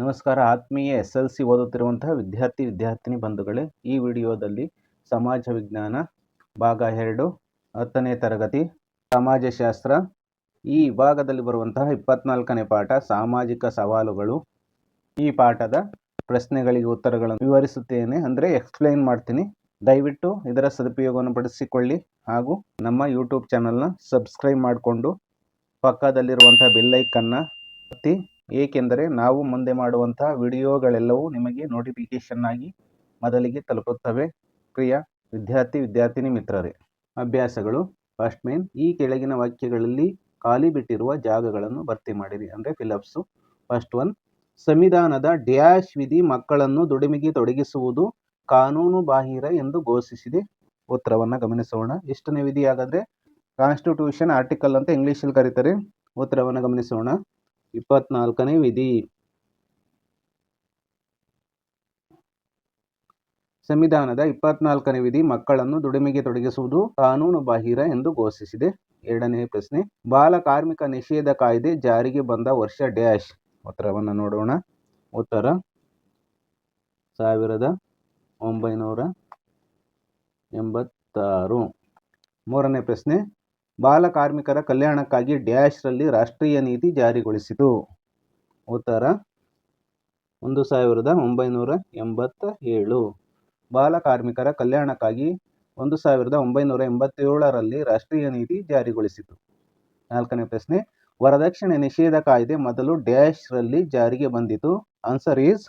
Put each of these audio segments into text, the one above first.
ನಮಸ್ಕಾರ. ಆತ್ಮೀಯ S L C ಓದುತ್ತಿರುವಂತಹ ವಿದ್ಯಾರ್ಥಿ, ವಿದ್ಯಾರ್ಥಿನಿ ಬಂಧುಗಳೇ, ಈ ವಿಡಿಯೋದಲ್ಲಿ ಸಮಾಜ ವಿಜ್ಞಾನ ಭಾಗ ಎರಡು ಹತ್ತನೇ ತರಗತಿ ಸಮಾಜಶಾಸ್ತ್ರ. ಈ ವಿಭಾಗದಲ್ಲಿ ಬರುವಂತಹ ಇಪ್ಪತ್ನಾಲ್ಕನೇ ಪಾಠ ಸಾಮಾಜಿಕ ಸವಾಲುಗಳು. ಈ ಪಾಠದ ಪ್ರಶ್ನೆಗಳಿಗೆ ಉತ್ತರಗಳನ್ನು ವಿವರಿಸುತ್ತೇನೆ. ಅಂದರೆ ಎಕ್ಸ್ಪ್ಲೈನ್ ಮಾಡ್ತೀನಿ. ದಯವಿಟ್ಟು ಇದರ ಸದುಪಯೋಗವನ್ನು ಪಡಿಸಿಕೊಳ್ಳಿ. ಹಾಗೂ ನಮ್ಮ ಯೂಟ್ಯೂಬ್ ಚಾನಲ್ನ ಸಬ್ಸ್ಕ್ರೈಬ್ ಮಾಡಿಕೊಂಡು ಪಕ್ಕದಲ್ಲಿರುವಂಥ ಬೆಲ್ಲೈಕನ್ನು ಒತ್ತಿ ಏಕೆಂದರೆ ನಾವು ಮುಂದೆ ಮಾಡುವಂತಹ ವಿಡಿಯೋಗಳೆಲ್ಲವೂ ನಿಮಗೆ ನೋಟಿಫಿಕೇಶನ್ ಆಗಿ ಮೊದಲಿಗೆ ತಲುಪುತ್ತವೆ. ಪ್ರಿಯ ವಿದ್ಯಾರ್ಥಿ, ವಿದ್ಯಾರ್ಥಿನಿ, ಮಿತ್ರರೇ, ಅಭ್ಯಾಸಗಳು ಫಸ್ಟ್ ಮೇನ್ ಈ ಕೆಳಗಿನ ವಾಕ್ಯಗಳಲ್ಲಿ ಖಾಲಿ ಬಿಟ್ಟಿರುವ ಜಾಗಗಳನ್ನು ಭರ್ತಿ ಮಾಡಿರಿ. ಅಂದರೆ ಫಿಲಪ್ಸು ಫಸ್ಟ್ ಒನ್ ಸಂವಿಧಾನದ ಡ್ಯಾಶ್ ವಿಧಿ ಮಕ್ಕಳನ್ನು ದುಡಿಮೆಗೆ ತೊಡಗಿಸುವುದು ಕಾನೂನು ಬಾಹಿರ ಎಂದು ಘೋಷಿಸಿದೆ. ಉತ್ತರವನ್ನು ಗಮನಿಸೋಣ. ಎಷ್ಟನೇ ವಿಧಿ ಹಾಗಾದರೆ ಕಾನ್ಸ್ಟಿಟ್ಯೂಷನ್ ಆರ್ಟಿಕಲ್ ಅಂತ ಇಂಗ್ಲೀಷಲ್ಲಿ ಕರೀತಾರೆ. ಉತ್ತರವನ್ನು ಗಮನಿಸೋಣ. ಇಪ್ಪತ್ನಾಲ್ಕನೇ ವಿಧಿ. ಸಂವಿಧಾನದ ಇಪ್ಪತ್ನಾಲ್ಕನೇ ವಿಧಿ, ಮಕ್ಕಳನ್ನು ದುಡಿಮೆಗೆ ತೊಡಗಿಸುವುದು ಕಾನೂನು ಬಾಹಿರ ಎಂದು ಘೋಷಿಸಿದೆ. ಎರಡನೇ ಪ್ರಶ್ನೆ, ಬಾಲ ಕಾರ್ಮಿಕ ನಿಷೇಧ ಕಾಯ್ದೆ ಜಾರಿಗೆ ಬಂದ ವರ್ಷ ಡ್ಯಾಶ್. ಉತ್ತರವನ್ನು ನೋಡೋಣ. ಉತ್ತರ, ಸಾವಿರದ ಒಂಬೈನೂರ ಎಂಬತ್ತಾರು. ಮೂರನೇ ಪ್ರಶ್ನೆ ಬಾಲ ಕಾರ್ಮಿಕರ ಕಲ್ಯಾಣಕ್ಕಾಗಿ ಡ್ಯಾಶ್ರಲ್ಲಿ ರಾಷ್ಟ್ರೀಯ ನೀತಿ ಜಾರಿಗೊಳಿಸಿತು. ಉತ್ತರ, ಒಂದು ಸಾವಿರದ ಒಂಬೈನೂರ ಎಂಬತ್ತ ಏಳು ಬಾಲ ಕಾರ್ಮಿಕರ ಕಲ್ಯಾಣಕ್ಕಾಗಿ ಒಂದು ಸಾವಿರದ ಒಂಬೈನೂರ ಎಂಬತ್ತೇಳರಲ್ಲಿ ರಾಷ್ಟ್ರೀಯ ನೀತಿ ಜಾರಿಗೊಳಿಸಿತು. ನಾಲ್ಕನೇ ಪ್ರಶ್ನೆ, ವರದಕ್ಷಿಣೆ ನಿಷೇಧ ಕಾಯ್ದೆ ಮೊದಲು ಡ್ಯಾಶ್ರಲ್ಲಿ ಜಾರಿಗೆ ಬಂದಿತು. ಆನ್ಸರ್ ಈಸ್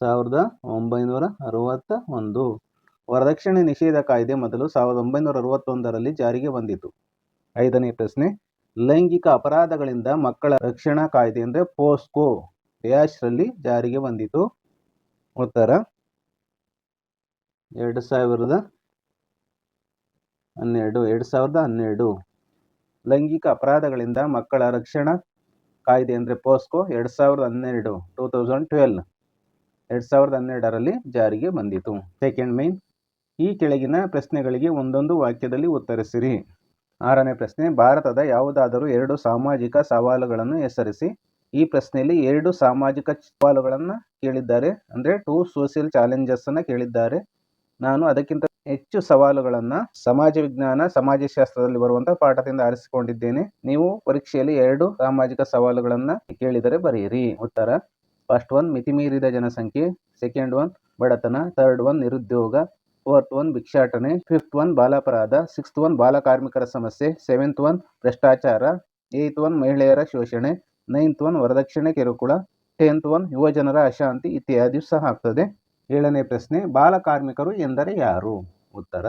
ಸಾವಿರದ ಒಂಬೈನೂರ ಅರವತ್ತ ಒಂದು ವರದಕ್ಷಿಣೆ ನಿಷೇಧ ಕಾಯ್ದೆ ಮೊದಲು ಸಾವಿರದ ಒಂಬೈನೂರ ಅರವತ್ತೊಂದರಲ್ಲಿ ಜಾರಿಗೆ ಬಂದಿತು. ಐದನೇ ಪ್ರಶ್ನೆ, ಲೈಂಗಿಕ ಅಪರಾಧಗಳಿಂದ ಮಕ್ಕಳ ರಕ್ಷಣಾ ಕಾಯ್ದೆ ಅಂದರೆ ಪೋಸ್ಕೋ ಡ್ಯಾಶ್ರಲ್ಲಿ ಜಾರಿಗೆ ಬಂದಿತು. ಉತ್ತರ, ಎರಡು ಸಾವಿರದ ಹನ್ನೆರಡು, ಎರಡು ಸಾವಿರದ ಹನ್ನೆರಡು. ಲೈಂಗಿಕ ಅಪರಾಧಗಳಿಂದ ಮಕ್ಕಳ ರಕ್ಷಣಾ ಕಾಯ್ದೆ ಅಂದರೆ ಪೋಸ್ಕೋ, ಎರಡು ಸಾವಿರದ ಹನ್ನೆರಡು, ಟೂ ತೌಸಂಡ್ ಟ್ವೆಲ್, ಎರಡು ಸಾವಿರದ ಹನ್ನೆರಡರಲ್ಲಿ ಜಾರಿಗೆ ಬಂದಿತು. ಸೆಕೆಂಡ್ ಮೈನ್, ಈ ಕೆಳಗಿನ ಪ್ರಶ್ನೆಗಳಿಗೆ ಒಂದೊಂದು ವಾಕ್ಯದಲ್ಲಿ ಉತ್ತರಿಸಿರಿ. ಆರನೇ ಪ್ರಶ್ನೆ, ಭಾರತದ ಯಾವುದಾದರೂ ಎರಡು ಸಾಮಾಜಿಕ ಸವಾಲುಗಳನ್ನು ಹೆಸರಿಸಿ. ಈ ಪ್ರಶ್ನೆಯಲ್ಲಿ ಎರಡು ಸಾಮಾಜಿಕ ಸವಾಲುಗಳನ್ನು ಕೇಳಿದ್ದಾರೆ. ಅಂದರೆ ಟೂ ಸೋಷಿಯಲ್ ಚಾಲೆಂಜಸ್ಸನ್ನು ಕೇಳಿದ್ದಾರೆ. ನಾನು ಅದಕ್ಕಿಂತ ಹೆಚ್ಚು ಸವಾಲುಗಳನ್ನು ಸಮಾಜ ವಿಜ್ಞಾನ, ಸಮಾಜಶಾಸ್ತ್ರದಲ್ಲಿ ಬರುವಂಥ ಪಾಠದಿಂದ ಆರಿಸಿಕೊಂಡಿದ್ದೇನೆ. ನೀವು ಪರೀಕ್ಷೆಯಲ್ಲಿ ಎರಡು ಸಾಮಾಜಿಕ ಸವಾಲುಗಳನ್ನು ಕೇಳಿದರೆ ಬರೆಯಿರಿ. ಉತ್ತರ ಫಸ್ಟ್ ಒನ್ ಮಿತಿಮೀರಿದ ಜನಸಂಖ್ಯೆ ಸೆಕೆಂಡ್ ಒನ್ ಬಡತನ ಥರ್ಡ್ ಒನ್ ನಿರುದ್ಯೋಗ ಫೋರ್ತ್ ಒನ್ ಭಿಕ್ಷಾಟನೆ, ಫಿಫ್ತ್ ಒನ್ ಬಾಲಾಪರಾಧ, ಸಿಕ್ಸ್ತ್ ಒನ್ ಬಾಲ ಕಾರ್ಮಿಕರ ಸಮಸ್ಯೆ, ಸೆವೆಂತ್ ಒನ್ ಭ್ರಷ್ಟಾಚಾರ, ಏಯ್ತ್ ಒನ್ ಮಹಿಳೆಯರ ಶೋಷಣೆ, ನೈನ್ತ್ ಒನ್ ವರದಕ್ಷಿಣೆ ಕಿರುಕುಳ, ಟೆಂತ್ ಒನ್ ಯುವಜನರ ಅಶಾಂತಿ ಇತ್ಯಾದಿ ಸಹ ಆಗ್ತದೆ. ಏಳನೇ ಪ್ರಶ್ನೆ ಬಾಲಕಾರ್ಮಿಕರು ಎಂದರೆ ಯಾರು? ಉತ್ತರ,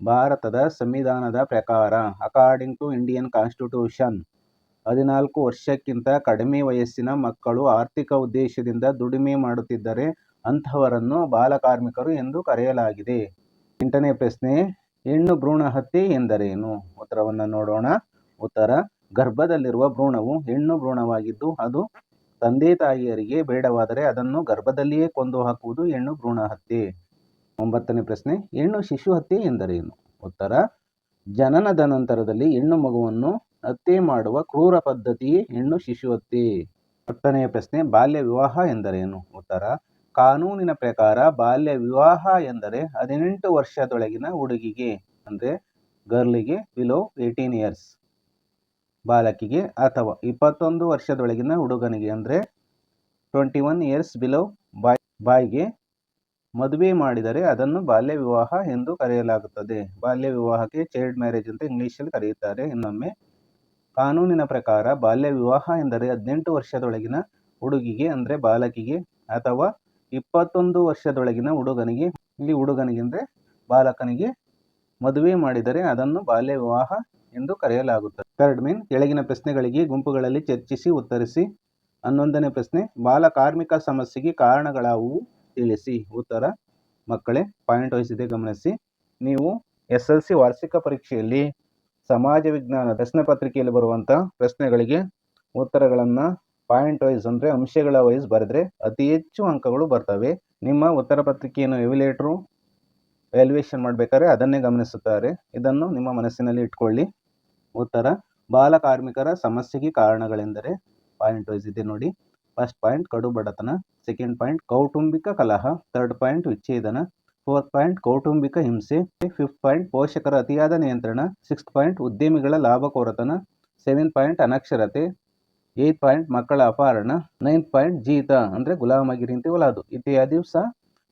ಭಾರತದ ಸಂವಿಧಾನದ ಪ್ರಕಾರ ಅಕಾರ್ಡಿಂಗ್ ಟು ಇಂಡಿಯನ್ ಕಾನ್ಸ್ಟಿಟ್ಯೂಷನ್ ಹದಿನಾಲ್ಕು ವರ್ಷಕ್ಕಿಂತ ಕಡಿಮೆ ವಯಸ್ಸಿನ ಮಕ್ಕಳು ಆರ್ಥಿಕ ಉದ್ದೇಶದಿಂದ ದುಡಿಮೆ ಮಾಡುತ್ತಿದ್ದರೆ ಅಂತಹವರನ್ನು ಬಾಲಕಾರ್ಮಿಕರು ಎಂದು ಕರೆಯಲಾಗಿದೆ. ಎಂಟನೇ ಪ್ರಶ್ನೆ, ಹೆಣ್ಣು ಭ್ರೂಣ ಹತ್ಯೆ ಎಂದರೇನು? ಉತ್ತರವನ್ನು ನೋಡೋಣ. ಉತ್ತರ, ಗರ್ಭದಲ್ಲಿರುವ ಭ್ರೂಣವು ಹೆಣ್ಣು ಭ್ರೂಣವಾಗಿದ್ದು ಅದು ತಂದೆ ತಾಯಿಯರಿಗೆ ಬೇಡವಾದರೆ ಅದನ್ನು ಗರ್ಭದಲ್ಲಿಯೇ ಕೊಂದು ಹಾಕುವುದು ಹೆಣ್ಣು ಭ್ರೂಣ ಹತ್ಯೆ. ಒಂಬತ್ತನೇ ಪ್ರಶ್ನೆ, ಹೆಣ್ಣು ಶಿಶು ಹತ್ಯೆ ಎಂದರೇನು? ಉತ್ತರ, ಜನನದ ನಂತರದಲ್ಲಿ ಹೆಣ್ಣು ಮಗುವನ್ನು ಹತ್ಯೆ ಮಾಡುವ ಕ್ರೂರ ಪದ್ಧತಿಯೇ ಹೆಣ್ಣು ಶಿಶು ಹತ್ಯೆ. ಹತ್ತನೆಯ ಪ್ರಶ್ನೆ, ಬಾಲ್ಯ ವಿವಾಹ ಎಂದರೇನು? ಉತ್ತರ ಕಾನೂನಿನ ಪ್ರಕಾರ ಬಾಲ್ಯ ವಿವಾಹ ಎಂದರೆ ಹದಿನೆಂಟು ವರ್ಷದೊಳಗಿನ ಹುಡುಗಿಗೆ, ಅಂದರೆ ಗರ್ಲಿಗೆ ಬಿಲೋ ಏಯ್ಟೀನ್ ಇಯರ್ಸ್ ಬಾಲಕಿಗೆ ಅಥವಾ ಇಪ್ಪತ್ತೊಂದು ವರ್ಷದೊಳಗಿನ ಹುಡುಗನಿಗೆ, ಅಂದರೆ twenty one years below boy, ಬಾಯ್ಗೆ ಮದುವೆ ಮಾಡಿದರೆ ಅದನ್ನು ಬಾಲ್ಯ ವಿವಾಹ ಎಂದು ಕರೆಯಲಾಗುತ್ತದೆ. ಬಾಲ್ಯ ವಿವಾಹಕ್ಕೆ ಚೈಲ್ಡ್ ಮ್ಯಾರೇಜ್ ಅಂತ ಇಂಗ್ಲೀಷಲ್ಲಿ ಕರೆಯುತ್ತಾರೆ. ಇನ್ನೊಮ್ಮೆ, ಕಾನೂನಿನ ಪ್ರಕಾರ ಬಾಲ್ಯ ವಿವಾಹ ಎಂದರೆ ಹದಿನೆಂಟು ವರ್ಷದೊಳಗಿನ ಹುಡುಗಿಗೆ, ಅಂದರೆ ಬಾಲಕಿಗೆ ಅಥವಾ ಇಪ್ಪತ್ತೊಂದು ವರ್ಷದೊಳಗಿನ ಹುಡುಗನಿಗೆ, ಇಲ್ಲಿ ಹುಡುಗನಿಗೆ ಅಂದರೆ ಬಾಲಕನಿಗೆ ಮದುವೆ ಮಾಡಿದರೆ ಅದನ್ನು ಬಾಲ್ಯ ವಿವಾಹ ಎಂದು ಕರೆಯಲಾಗುತ್ತದೆ. ಥರ್ಡ್ ಮೀನ್, ಕೆಳಗಿನ ಪ್ರಶ್ನೆಗಳಿಗೆ ಗುಂಪುಗಳಲ್ಲಿ ಚರ್ಚಿಸಿ, ಉತ್ತರಿಸಿ. ಹನ್ನೊಂದನೇ ಪ್ರಶ್ನೆ, ಬಾಲ ಕಾರ್ಮಿಕ ಸಮಸ್ಯೆಗೆ ಕಾರಣಗಳಾವುವು? ತಿಳಿಸಿ. ಉತ್ತರ, ಮಕ್ಕಳೇ, ಪಾಯಿಂಟ್ ವಹಿಸಿದೆ ಗಮನಿಸಿ. ನೀವು ಎಸ್ ಎಲ್ ಸಿ ವಾರ್ಷಿಕ ಪರೀಕ್ಷೆಯಲ್ಲಿ ಸಮಾಜ ವಿಜ್ಞಾನ ಪ್ರಶ್ನೆ ಪತ್ರಿಕೆಯಲ್ಲಿ ಬರುವಂಥ ಪ್ರಶ್ನೆಗಳಿಗೆ ಉತ್ತರಗಳನ್ನು ಪಾಯಿಂಟ್ ವೈಸ್ ಅಂದರೆ ಅಂಶಗಳ ವೈಸ್ ಬರೆದ್ರೆ ಅತಿ ಹೆಚ್ಚು ಅಂಕಗಳು ಬರ್ತವೆ. ನಿಮ್ಮ ಉತ್ತರ ಪತ್ರಿಕೆಯನ್ನು ಎವಿಲೇಟ್ರು ವ್ಯಾಲ್ಯೂಯೇಷನ್ ಮಾಡಬೇಕಾದ್ರೆ ಅದನ್ನೇ ಗಮನಿಸುತ್ತಾರೆ. ಇದನ್ನು ನಿಮ್ಮ ಮನಸ್ಸಿನಲ್ಲಿ ಇಟ್ಕೊಳ್ಳಿ. ಉತ್ತರ, ಬಾಲ ಕಾರ್ಮಿಕರ ಸಮಸ್ಯೆಗೆ ಕಾರಣಗಳೆಂದರೆ ಪಾಯಿಂಟ್ ವೈಸ್ ಇದೆ ನೋಡಿ. ಫಸ್ಟ್ ಪಾಯಿಂಟ್ ಕಡು ಬಡತನ. ಸೆಕೆಂಡ್ ಪಾಯಿಂಟ್ ಕೌಟುಂಬಿಕ ಕಲಹ. ಥರ್ಡ್ ಪಾಯಿಂಟ್ ವಿಚ್ಛೇದನ. ಫೋರ್ತ್ ಪಾಯಿಂಟ್ ಕೌಟುಂಬಿಕ ಹಿಂಸೆ. ಫಿಫ್ತ್ ಪಾಯಿಂಟ್ ಪೋಷಕರ ಅತಿಯಾದ ನಿಯಂತ್ರಣ. ಸಿಕ್ಸ್ತ್ ಪಾಯಿಂಟ್ ಉದ್ಯಮಿಗಳ ಲಾಭಕೋರತನ ಸೆವೆನ್ ಪಾಯಿಂಟ್ ಅನಕ್ಷರತೆ. ಏತ್ ಪಾಯಿಂಟ್ ಮಕ್ಕಳ ಅಪಹರಣ ನೈನ್ತ್ ಪಾಯಿಂಟ್ ಜೀತ ಅಂದರೆ ಗುಲಾಮಗಿರಿ ಅಂತ ಒಲಾದು ಇತ್ಯಾದಿ ಸಹ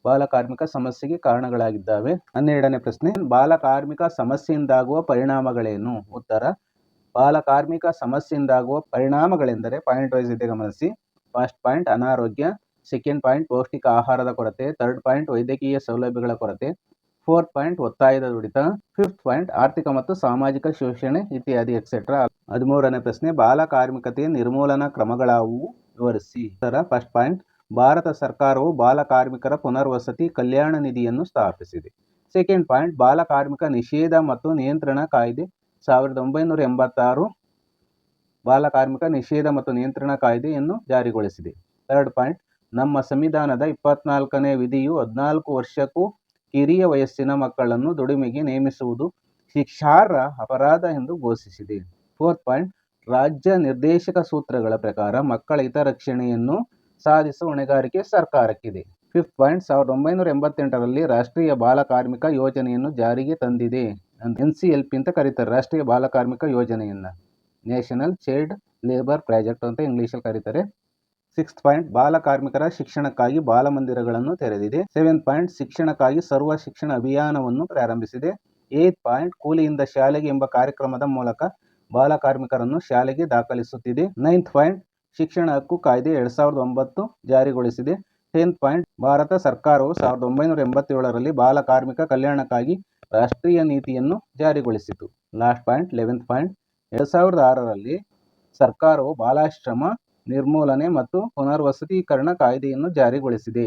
ಬಾಲ ಕಾರ್ಮಿಕ ಸಮಸ್ಯೆಗೆ ಕಾರಣಗಳಾಗಿದ್ದಾವೆ. ಹನ್ನೆರಡನೇ ಪ್ರಶ್ನೆ, ಬಾಲ ಕಾರ್ಮಿಕ ಸಮಸ್ಯೆಯಿಂದಾಗುವ ಪರಿಣಾಮಗಳೇನು? ಉತ್ತರ, ಬಾಲ ಕಾರ್ಮಿಕ ಸಮಸ್ಯೆಯಿಂದಾಗುವ ಪರಿಣಾಮಗಳೆಂದರೆ ಪಾಯಿಂಟ್ ವೈಸ್ ಇದೆ ಗಮನಿಸಿ. ಫಸ್ಟ್ ಪಾಯಿಂಟ್ ಅನಾರೋಗ್ಯ, ಸೆಕೆಂಡ್ ಪಾಯಿಂಟ್ ಪೌಷ್ಟಿಕ ಆಹಾರದ ಕೊರತೆ, ಥರ್ಡ್ ಪಾಯಿಂಟ್ ವೈದ್ಯಕೀಯ ಸೌಲಭ್ಯಗಳ ಕೊರತೆ. ಫೋರ್ತ್ ಪಾಯಿಂಟ್ ಒತ್ತಾಯದ ದುಡಿತ ಫಿಫ್ತ್ ಪಾಯಿಂಟ್ ಆರ್ಥಿಕ ಮತ್ತು ಸಾಮಾಜಿಕ ಶೋಷಣೆ ಇತ್ಯಾದಿ ಎಕ್ಸೆಟ್ರಾ ಹದಿಮೂರನೇ ಪ್ರಶ್ನೆ, ಬಾಲ ಕಾರ್ಮಿಕತೆಯ ನಿರ್ಮೂಲನಾ ಕ್ರಮಗಳಾವು ವಿವರಿಸಿ. ಇದರ ಫಸ್ಟ್ ಪಾಯಿಂಟ್ ಭಾರತ ಸರ್ಕಾರವು ಬಾಲ ಕಾರ್ಮಿಕರ ಪುನರ್ವಸತಿ ಕಲ್ಯಾಣ ನಿಧಿಯನ್ನು ಸ್ಥಾಪಿಸಿದೆ. ಸೆಕೆಂಡ್ ಪಾಯಿಂಟ್ ಬಾಲ ಕಾರ್ಮಿಕ ನಿಷೇಧ ಮತ್ತು ನಿಯಂತ್ರಣ ಕಾಯ್ದೆ, ಸಾವಿರದ ಒಂಬೈನೂರ ಎಂಬತ್ತಾರು, ಬಾಲ ಕಾರ್ಮಿಕ ನಿಷೇಧ ಮತ್ತು ನಿಯಂತ್ರಣ ಕಾಯ್ದೆಯನ್ನು ಜಾರಿಗೊಳಿಸಿದೆ. ಥರ್ಡ್ ಪಾಯಿಂಟ್ ನಮ್ಮ ಸಂವಿಧಾನದ ಇಪ್ಪತ್ನಾಲ್ಕನೇ ವಿಧಿಯು ಹದಿನಾಲ್ಕು ವರ್ಷಕ್ಕೂ ಕಿರಿಯ ವಯಸ್ಸಿನ ಮಕ್ಕಳನ್ನು ದುಡಿಮೆಗೆ ನೇಮಿಸುವುದು ಶಿಕ್ಷಾರ್ಹ ಅಪರಾಧ ಎಂದು ಘೋಷಿಸಿದೆ. ಫೋರ್ತ್ ಪಾಯಿಂಟ್, ರಾಜ್ಯ ನಿರ್ದೇಶಕ ಸೂತ್ರಗಳ ಪ್ರಕಾರ ಮಕ್ಕಳ ಹಿತರಕ್ಷಣೆಯನ್ನು ಸಾಧಿಸುವ ಹೊಣೆಗಾರಿಕೆ ಸರ್ಕಾರಕ್ಕಿದೆ. ಫಿಫ್ತ್ ಪಾಯಿಂಟ್, ಸಾವಿರದ ಒಂಬೈನೂರ ಎಂಬತ್ತೆಂಟರಲ್ಲಿ ರಾಷ್ಟ್ರೀಯ ಬಾಲ ಕಾರ್ಮಿಕ ಯೋಜನೆಯನ್ನು ಜಾರಿಗೆ ತಂದಿದೆ. ಎನ್ ಸಿ ಎಲ್ ಪಿ ಅಂತ ಕರೀತಾರೆ, ರಾಷ್ಟ್ರೀಯ ಬಾಲ ಕಾರ್ಮಿಕ ಯೋಜನೆಯನ್ನು. ನ್ಯಾಷನಲ್ ಚೈಲ್ಡ್ ಲೇಬರ್ ಪ್ರಾಜೆಕ್ಟ್ ಅಂತ ಇಂಗ್ಲೀಷಲ್ಲಿ ಕರೀತಾರೆ. ಸಿಕ್ಸ್ತ್ ಪಾಯಿಂಟ್ ಬಾಲ ಕಾರ್ಮಿಕರ ಶಿಕ್ಷಣಕ್ಕಾಗಿ ಬಾಲಮಂದಿರಗಳನ್ನು ತೆರೆದಿದೆ. ಸೆವೆನ್ ಪಾಯಿಂಟ್ ಶಿಕ್ಷಣಕ್ಕಾಗಿ ಸರ್ವ ಶಿಕ್ಷಣ ಅಭಿಯಾನವನ್ನು ಪ್ರಾರಂಭಿಸಿದೆ. ಏತ್ ಪಾಯಿಂಟ್ ಕೂಲಿಯಿಂದ ಶಾಲೆಗೆ ಎಂಬ ಕಾರ್ಯಕ್ರಮದ ಮೂಲಕ ಬಾಲ ಕಾರ್ಮಿಕರನ್ನು ಶಾಲೆಗೆ ದಾಖಲಿಸುತ್ತಿದೆ. ನೈನ್ತ್ ಪಾಯಿಂಟ್ ಶಿಕ್ಷಣ ಹಕ್ಕು ಕಾಯ್ದೆ ಎರಡ್ ಸಾವಿರದ ಒಂಬತ್ತು ಜಾರಿಗೊಳಿಸಿದೆ. ಟೆಂತ್ ಪಾಯಿಂಟ್ ಭಾರತ ಸರ್ಕಾರವು ಸಾವಿರದ ಒಂಬೈನೂರ ಎಂಬತ್ತೇಳರಲ್ಲಿ ಬಾಲ ಕಾರ್ಮಿಕ ಕಲ್ಯಾಣಕ್ಕಾಗಿ ರಾಷ್ಟ್ರೀಯ ನೀತಿಯನ್ನು ಜಾರಿಗೊಳಿಸಿತು. ಲಾಸ್ಟ್ ಪಾಯಿಂಟ್ ಲೆವೆಂತ್ ಪಾಯಿಂಟ್ ಎರಡ್ ಸಾವಿರದ ಆರರಲ್ಲಿ ಸರ್ಕಾರವು ಬಾಲಾಶ್ರಮ ನಿರ್ಮೂಲನೆ ಮತ್ತು ಪುನರ್ವಸತೀಕರಣ ಕಾಯ್ದೆಯನ್ನು ಜಾರಿಗೊಳಿಸಿದೆ.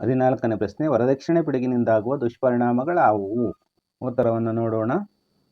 ಹದಿನಾಲ್ಕನೇ ಪ್ರಶ್ನೆ, ವರದಕ್ಷಿಣೆ ಪಿಡುಗಿನಿಂದಾಗುವ ದುಷ್ಪರಿಣಾಮಗಳಾವುವು ಉತ್ತರವನ್ನು ನೋಡೋಣ.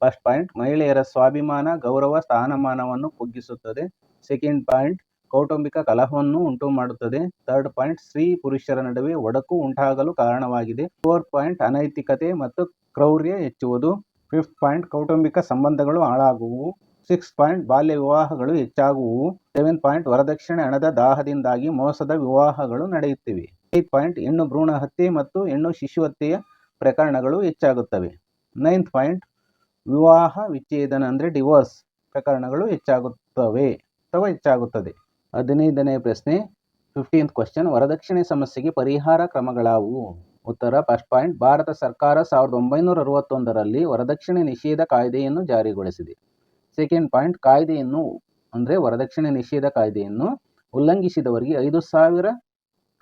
ಫಸ್ಟ್ ಪಾಯಿಂಟ್, ಮಹಿಳೆಯರ ಸ್ವಾಭಿಮಾನ, ಗೌರವ, ಸ್ಥಾನಮಾನವನ್ನು ಕುಗ್ಗಿಸುತ್ತದೆ. ಸೆಕೆಂಡ್ ಪಾಯಿಂಟ್, ಕೌಟುಂಬಿಕ ಕಲಹವನ್ನು ಉಂಟು ಮಾಡುತ್ತದೆ ಥರ್ಡ್ ಪಾಯಿಂಟ್, ಸ್ತ್ರೀ ಪುರುಷರ ನಡುವೆ ಒಡಕು ಉಂಟಾಗಲು ಕಾರಣವಾಗಿದೆ. ಫೋರ್ತ್ ಪಾಯಿಂಟ್, ಅನೈತಿಕತೆ ಮತ್ತು ಕ್ರೌರ್ಯ ಹೆಚ್ಚುವುದು. ಫಿಫ್ತ್ ಪಾಯಿಂಟ್, ಕೌಟುಂಬಿಕ ಸಂಬಂಧಗಳು ಹಾಳಾಗುವು. ಸಿಕ್ಸ್ ಪಾಯಿಂಟ್ ಬಾಲ್ಯ ವಿವಾಹಗಳು ಹೆಚ್ಚಾಗುವು ಸೆವೆನ್ ಪಾಯಿಂಟ್ ವರದಕ್ಷಿಣೆ ಹಣದ ದಾಹದಿಂದಾಗಿ ಮೋಸದ ವಿವಾಹಗಳು ನಡೆಯುತ್ತಿವೆ. ಏಟ್ ಪಾಯಿಂಟ್ ಹೆಣ್ಣು ಭ್ರೂಣ ಹತ್ಯೆ ಮತ್ತು ಹೆಣ್ಣು ಶಿಶು ಹತ್ಯೆಯ ಪ್ರಕರಣಗಳು ಹೆಚ್ಚಾಗುತ್ತವೆ. ನೈನ್ತ್ ಪಾಯಿಂಟ್ ವಿವಾಹ ವಿಚ್ಛೇದನ ಅಂದರೆ ಡಿವೋರ್ಸ್ ಪ್ರಕರಣಗಳು ಹೆಚ್ಚಾಗುತ್ತವೆ ಅಥವಾ ಹೆಚ್ಚಾಗುತ್ತದೆ. ಹದಿನೈದನೇ ಪ್ರಶ್ನೆ. ಫಿಫ್ಟೀನ್ತ್ ಕ್ವಶನ್ ವರದಕ್ಷಿಣೆ ಸಮಸ್ಯೆಗೆ ಪರಿಹಾರ ಕ್ರಮಗಳಾವುವು ಉತ್ತರ. First point. ಭಾರತ ಸರ್ಕಾರ ಸಾವಿರದ ಒಂಬೈನೂರ ಅರವತ್ತೊಂದರಲ್ಲಿ ವರದಕ್ಷಿಣೆ ನಿಷೇಧ ಕಾಯ್ದೆಯನ್ನು ಜಾರಿಗೊಳಿಸಿದೆ. ಸೆಕೆಂಡ್ ಪಾಯಿಂಟ್ ಕಾಯ್ದೆಯನ್ನು, ಅಂದರೆ ವರದಕ್ಷಿಣೆ ನಿಷೇಧ ಕಾಯ್ದೆಯನ್ನು ಉಲ್ಲಂಘಿಸಿದವರಿಗೆ ಐದು ಸಾವಿರ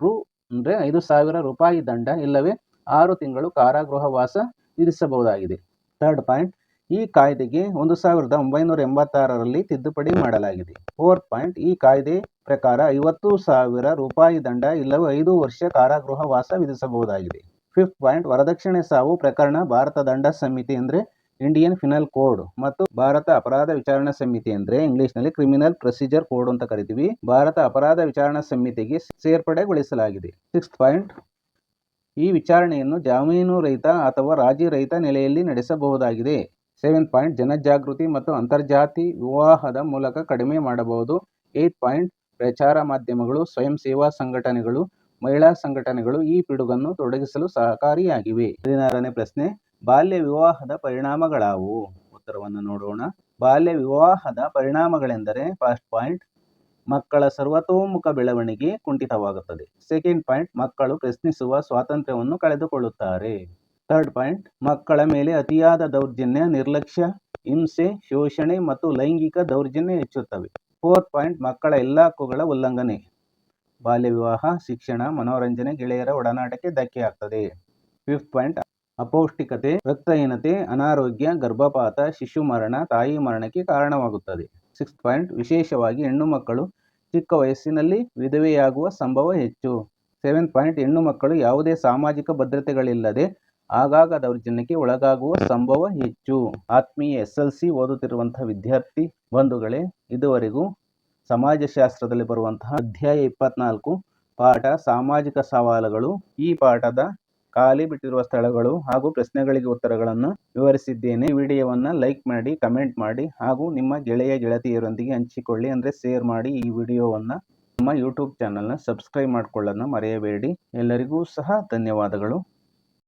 ರು, ಅಂದರೆ ಐದು ಸಾವಿರ ರೂಪಾಯಿ ದಂಡ ಇಲ್ಲವೇ ಆರು ತಿಂಗಳು ಕಾರಾಗೃಹವಾಸ ವಿಧಿಸಬಹುದಾಗಿದೆ. ಥರ್ಡ್ ಪಾಯಿಂಟ್ ಈ ಕಾಯ್ದೆಗೆ ಒಂದು ಸಾವಿರದ ಒಂಬೈನೂರ ಎಂಬತ್ತಾರರಲ್ಲಿ ತಿದ್ದುಪಡಿ ಮಾಡಲಾಗಿದೆ. ಫೋರ್ತ್ ಪಾಯಿಂಟ್ ಈ ಕಾಯ್ದೆ ಪ್ರಕಾರ ಐವತ್ತು ಸಾವಿರ ರೂಪಾಯಿ ದಂಡ ಇಲ್ಲವೇ ಐದು ವರ್ಷ ಕಾರಾಗೃಹ ವಾಸ ವಿಧಿಸಬಹುದಾಗಿದೆ. ಫಿಫ್ತ್ ಪಾಯಿಂಟ್ ವರದಕ್ಷಿಣೆ ಸಾವು ಪ್ರಕರಣ ಭಾರತ ದಂಡ ಸಮಿತಿ, ಅಂದರೆ ಇಂಡಿಯನ್ ಫಿನಲ್ ಕೋಡ್ ಮತ್ತು ಭಾರತ ಅಪರಾಧ ವಿಚಾರಣಾ ಸಮಿತಿ ಅಂದ್ರೆ ಇಂಗ್ಲಿಷ್ನಲ್ಲಿ ಕ್ರಿಮಿನಲ್ ಪ್ರೊಸೀಜರ್ ಕೋಡ್ ಅಂತ ಕರಿತೀವಿ. ಭಾರತ ಅಪರಾಧ ವಿಚಾರಣಾ ಸಮಿತಿಗೆ ಸೇರ್ಪಡೆಗೊಳಿಸಲಾಗಿದೆ. ಸಿಕ್ಸ್ ಪಾಯಿಂಟ್ ಈ ವಿಚಾರಣೆಯನ್ನು ಜಾಮೀನು ರಹಿತ ಅಥವಾ ರಾಜಿ ರಹಿತ ನೆಲೆಯಲ್ಲಿ ನಡೆಸಬಹುದಾಗಿದೆ. ಸೆವೆನ್ ಪಾಯಿಂಟ್ ಜನಜಾಗೃತಿ ಮತ್ತು ಅಂತರ್ಜಾತಿ ವಿವಾಹದ ಮೂಲಕ ಕಡಿಮೆ ಮಾಡಬಹುದು. ಏಟ್ ಪಾಯಿಂಟ್ ಪ್ರಚಾರ ಮಾಧ್ಯಮಗಳು, ಸ್ವಯಂ ಸೇವಾ ಸಂಘಟನೆಗಳು, ಮಹಿಳಾ ಸಂಘಟನೆಗಳು ಈ ಪಿಡುಗನ್ನು ತೊಡಗಿಸಲು ಸಹಕಾರಿಯಾಗಿವೆ. ಹದಿನಾರನೇ ಪ್ರಶ್ನೆ ಬಾಲ್ಯ ವಿವಾಹದ ಪರಿಣಾಮಗಳಾವುವು ಉತ್ತರವನ್ನು ನೋಡೋಣ. ಬಾಲ್ಯ ವಿವಾಹದ ಪರಿಣಾಮಗಳೆಂದರೆ ಫಸ್ಟ್ ಪಾಯಿಂಟ್ ಮಕ್ಕಳ ಸರ್ವತೋಮುಖ ಬೆಳವಣಿಗೆ ಕುಂಠಿತವಾಗುತ್ತದೆ. ಸೆಕೆಂಡ್ ಪಾಯಿಂಟ್ ಮಕ್ಕಳು ಪ್ರಶ್ನಿಸುವ ಸ್ವಾತಂತ್ರ್ಯವನ್ನು ಕಳೆದುಕೊಳ್ಳುತ್ತಾರೆ. ಥರ್ಡ್ ಪಾಯಿಂಟ್ ಮಕ್ಕಳ ಮೇಲೆ ಅತಿಯಾದ ದೌರ್ಜನ್ಯ, ನಿರ್ಲಕ್ಷ್ಯ, ಹಿಂಸೆ, ಶೋಷಣೆ ಮತ್ತು ಲೈಂಗಿಕ ದೌರ್ಜನ್ಯ ಹೆಚ್ಚುತ್ತವೆ. ಫೋರ್ತ್ ಪಾಯಿಂಟ್ ಮಕ್ಕಳ ಎಲ್ಲ ಹಕ್ಕುಗಳ ಉಲ್ಲಂಘನೆ. ಬಾಲ್ಯ ವಿವಾಹ, ಶಿಕ್ಷಣ, ಮನೋರಂಜನೆ ಗೆಳೆಯರ ಒಡನಾಟಕ್ಕೆ ಧಕ್ಕೆ ಆಗ್ತದೆ. ಫಿಫ್ತ್ ಪಾಯಿಂಟ್ ಅಪೌಷ್ಟಿಕತೆ, ರಕ್ತಹೀನತೆ, ಅನಾರೋಗ್ಯ, ಗರ್ಭಪಾತ, ಶಿಶು ಮರಣ, ತಾಯಿ ಮರಣಕ್ಕೆ ಕಾರಣವಾಗುತ್ತದೆ. ಸಿಕ್ಸ್ ಪಾಯಿಂಟ್, ವಿಶೇಷವಾಗಿ ಹೆಣ್ಣು ಮಕ್ಕಳು ಚಿಕ್ಕ ವಯಸ್ಸಿನಲ್ಲಿ ವಿಧವೆಯಾಗುವ ಸಂಭವ ಹೆಚ್ಚು. ಸೆವೆನ್ ಪಾಯಿಂಟ್, ಹೆಣ್ಣು ಮಕ್ಕಳು ಯಾವುದೇ ಸಾಮಾಜಿಕ ಭದ್ರತೆಗಳಿಲ್ಲದೆ ಆಗಾಗ ದೌರ್ಜನ್ಯಕ್ಕೆ ಒಳಗಾಗುವ ಸಂಭವ ಹೆಚ್ಚು. ಆತ್ಮೀಯ ಎಸ್ ಎಲ್ ಸಿ ಓದುತ್ತಿರುವಂತಹ ವಿದ್ಯಾರ್ಥಿ ಬಂಧುಗಳೇ, ಇದುವರೆಗೂ ಸಮಾಜಶಾಸ್ತ್ರದಲ್ಲಿ ಬರುವಂತಹ ಅಧ್ಯಾಯ ಇಪ್ಪತ್ನಾಲ್ಕು ಪಾಠ ಸಾಮಾಜಿಕ ಸವಾಲುಗಳು. ಈ ಪಾಠದ ಖಾಲಿ ಬಿಟ್ಟಿರುವ ಸ್ಥಳಗಳು ಹಾಗೂ ಪ್ರಶ್ನೆಗಳಿಗೆ ಉತ್ತರಗಳನ್ನು ವಿವರಿಸಿದ್ದೇನೆ. ವಿಡಿಯೋವನ್ನು ಲೈಕ್ ಮಾಡಿ, ಕಮೆಂಟ್ ಮಾಡಿ ಹಾಗೂ ನಿಮ್ಮ ಗೆಳೆಯ ಗೆಳತಿಯರೊಂದಿಗೆ ಹಂಚಿಕೊಳ್ಳಿ. ಅಂದರೆ ಶೇರ್ ಮಾಡಿ ಈ ವಿಡಿಯೋವನ್ನು ನಮ್ಮ ಯೂಟ್ಯೂಬ್ ಚಾನಲ್ನ ಸಬ್ಸ್ಕ್ರೈಬ್ ಮಾಡಿಕೊಳ್ಳೋದನ್ನ ಮರೆಯಬೇಡಿ. ಎಲ್ಲರಿಗೂ ಸಹ ಧನ್ಯವಾದಗಳು.